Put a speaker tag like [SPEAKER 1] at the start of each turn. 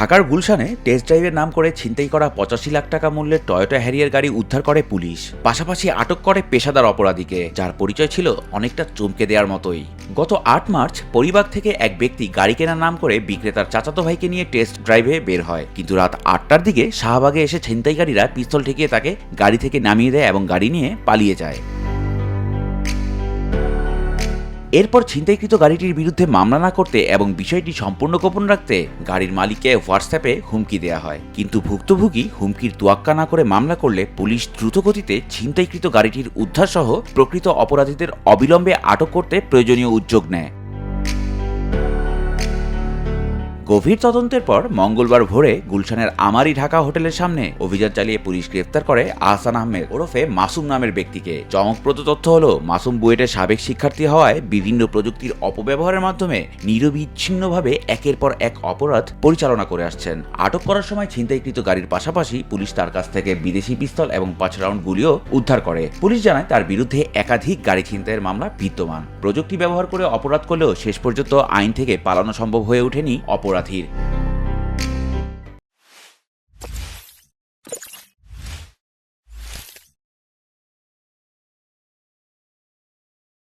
[SPEAKER 1] ঢাকার গুলশানে টেস্ট ড্রাইভের নাম করে ছিনতাই করা পঁচাশি লাখ টাকা মূল্যের টয়োটা হ্যারিয়ার গাড়ি উদ্ধার করে পুলিশ। পাশাপাশি আটক করে পেশাদার অপরাধীকে, যার পরিচয় ছিল অনেকটা চমকে দেওয়ার মতোই। গত আট মার্চ পরিবার থেকে এক ব্যক্তি গাড়ি কেনার নাম করে বিক্রেতার চাচাতো ভাইকে নিয়ে টেস্ট ড্রাইভে বের হয়। কিন্তু রাত আটটার দিকে শাহবাগে এসে ছিনতাইকারীরা পিস্তল ঠেকিয়ে তাকে গাড়ি থেকে নামিয়ে দেয় এবং গাড়ি নিয়ে পালিয়ে যায়। এরপর ছিনতাইকৃত গাড়িটির বিরুদ্ধে মামলা না করতে এবং বিষয়টি সম্পূর্ণ গোপন রাখতে গাড়ির মালিককে হোয়াটসঅ্যাপে হুমকি দেওয়া হয়। কিন্তু ভুক্তভোগী হুমকির তোয়াক্কা না করে মামলা করলে পুলিশ দ্রুতগতিতে ছিনতাইকৃত গাড়িটির উদ্ধারসহ প্রকৃত অপরাধীদের অবিলম্বে আটক করতে প্রয়োজনীয় উদ্যোগ নেয়। গভীর তদন্তের পর মঙ্গলবার ভোরে গুলশানের আমারি ঢাকা হোটেলের সামনে অভিযান চালিয়ে পুলিশ গ্রেফতার করে আহসান আহমেদ ওরফে মাসুম নামের ব্যক্তিকে। চমকপ্রদ তথ্য হলো, মাসুম বুয়েটের সাবেক শিক্ষার্থী হওয়ায় বিভিন্ন প্রযুক্তির অপব্যবহারের মাধ্যমে নিরবিচ্ছিন্নভাবে একের পর এক অপরাধ পরিচালনা করে আসছেন। আটক করার সময় ছিনতাইকৃত গাড়ির পাশাপাশি পুলিশ তার কাছ থেকে বিদেশি পিস্তল এবং পাঁচ রাউন্ড গুলিও উদ্ধার করে। পুলিশ জানায়, তার বিরুদ্ধে একাধিক গাড়ি ছিনতাইয়ের মামলা বিদ্যমান। প্রযুক্তি ব্যবহার করে অপরাধ করলেও শেষ পর্যন্ত আইন থেকে পালানো সম্ভব হয়ে ওঠেনি অপরাধীর